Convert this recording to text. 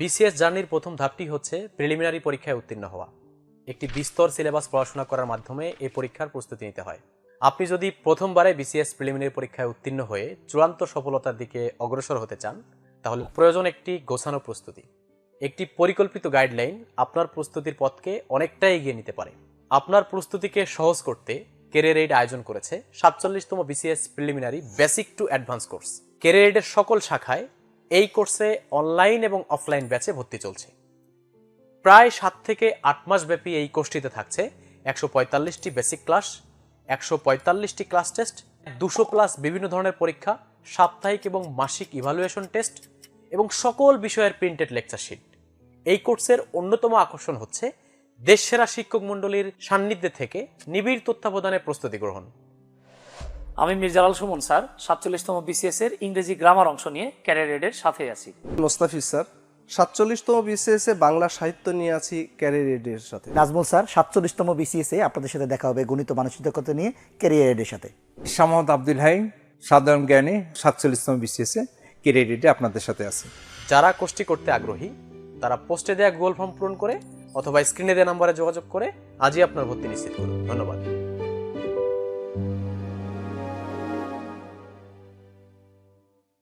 BCS জার্নির প্রথম ধাপটি হচ্ছে প্রিলিমিনারি পরীক্ষায় উত্তীর্ণ হওয়া। একটি বিস্তর সিলেবাস পড়াশোনা করার মাধ্যমে এই পরীক্ষার প্রস্তুতি নিতে হয়। আপনি যদি প্রথমবারে বিসিএস প্রিলিমিনারি পরীক্ষায় উত্তীর্ণ হয়ে চূড়ান্ত সফলতার দিকে অগ্রসর হতে চান, তাহলে প্রয়োজন একটি গোছানো প্রস্তুতি। একটি পরিকল্পিত গাইডলাইন আপনার প্রস্তুতির পথকে অনেকটা এগিয়ে নিতে পারে। আপনার প্রস্তুতিকে সহজ করতে কেরিয়ার এইড আয়োজন করেছে সাতচল্লিশতম BCS preliminary basic to advance course. Career এইডের সকল শাখায় এই কোর্সে অনলাইন এবং অফলাইন ব্যাচে ভর্তি চলছে। প্রায় সাত থেকে আট মাস ব্যাপী এই কোর্সটিতে থাকছে। একশো পঁয়তাল্লিশটি বেসিক ক্লাস একশো পঁয়তাল্লিশটি ক্লাস টেস্ট দুশো প্লাস বিভিন্ন ধরনের পরীক্ষা, সাপ্তাহিক এবং মাসিক ইভালুয়েশন টেস্ট এবং সকল বিষয়ের প্রিন্টেড লেকচার শিট এই কোর্সের অন্যতম আকর্ষণ হচ্ছে দেশসেরা শিক্ষক মণ্ডলীর সান্নিধ্যে থেকে নিবিড় তত্ত্বাবধানে প্রস্তুতি গ্রহণ। আমি মির্জালাল সুমন স্যার। সাতচল্লিশতম বিসিএস এর ইংরেজি গ্রামার অংশ নিয়ে ক্যারিয়ার এডের সাথে আছি। মোস্তাফিজ স্যার। সাতচল্লিশতম বিসিএস এ বাংলা সাহিত্য নিয়ে আছি ক্যারিয়ার এর সাথে। নাজমুল স্যার সাতচল্লিশতম বিসিএস এ আপনাদের সাথে দেখা হবে গণিত মানসিকতা নিয়ে ক্যারিয়ার এডের সাথে। সামদ আব্দুল হাই সাধারণ জ্ঞানে সাতচল্লিশতম বিসিএসে কেরিয়ারে আপনাদের সাথে আছে। যারা কোষ্টি করতে আগ্রহী তারা পোস্টে দেওয়া গুগল ফর্ম পূরণ করে অথবা স্ক্রিনে দেওয়া নাম্বারে যোগাযোগ করে আজই আপনার ভর্তি নিশ্চিত করুন। ধন্যবাদ।